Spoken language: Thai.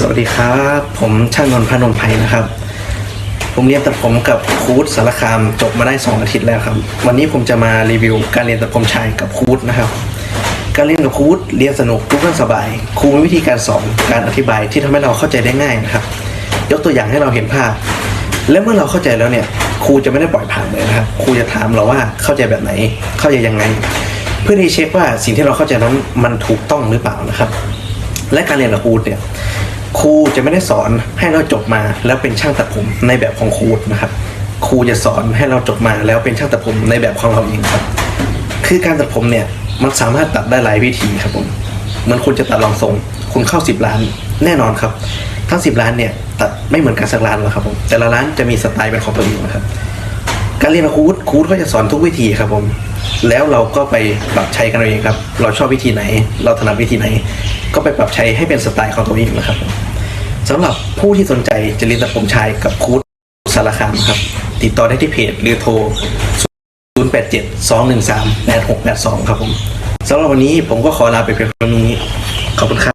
สวัสดีครับ ผมช่างนนท์พนมไพนะครับ ผมเรียนตัดผมกับคูดสารคามจบมาได้ 2 อาทิตย์แล้วครับ วันนี้ผมจะมารีวิวการเรียนตัดผมชายกับคูดนะครับ การเรียนกับคูดเรียนสนุกรู้เรื่องสบาย ครูมีวิธีการสอนการอธิบายที่ทำให้เราเข้าใจได้ง่ายนะครับ ยกตัวอย่างให้เราเห็นภาพ และเมื่อเราเข้าใจแล้วเนี่ยครูจะไม่ได้ปล่อยผ่านเลยนะครับครูจะถามเราว่าเข้าใจแบบไหน เข้าใจยังไง เพื่อที่เช็คว่าสิ่งที่เราเข้าใจนั้นมันถูกต้องหรือเปล่านะครับ และการเรียนกับครูเนี่ย ครูจะไม่ได้สอนให้เราจบมาแล้วเป็นช่างตัดผมในแบบของครูนะครับ ครูจะสอนให้เราจบมาแล้วเป็นช่างตัดผมในแบบของเราเองครับ คือการตัดผมเนี่ยมันสามารถตัดได้หลายวิธีครับผมเหมือนคุณจะตัดรองทรง คุณเข้าสิบล้านแน่นอนครับ ทั้งสิบล้านเนี่ยตัดไม่เหมือนกันสักร้านหรอกครับผมแต่ละร้านจะมีสไตล์เป็นของตัวเองนะครับ การเรียนครูดครูดก็จะสอนทุกวิธีครับผม แล้วเราก็ไปปรับใช้กันเองครับ เราชอบวิธีไหน เราถนัดวิธีไหน ก็ไปปรับใช้ให้เป็นสไตล์ของตัวเองนะครับสำหรับผู้ที่สนใจจะเรียนตัดผมชายกับครูดสารคามครับ ติดต่อได้ที่เพจหรือโทร 087 213 8682 ครับผมสำหรับวันนี้ผมก็ขอลาไปเพียงเท่านี้ขอบคุณครับ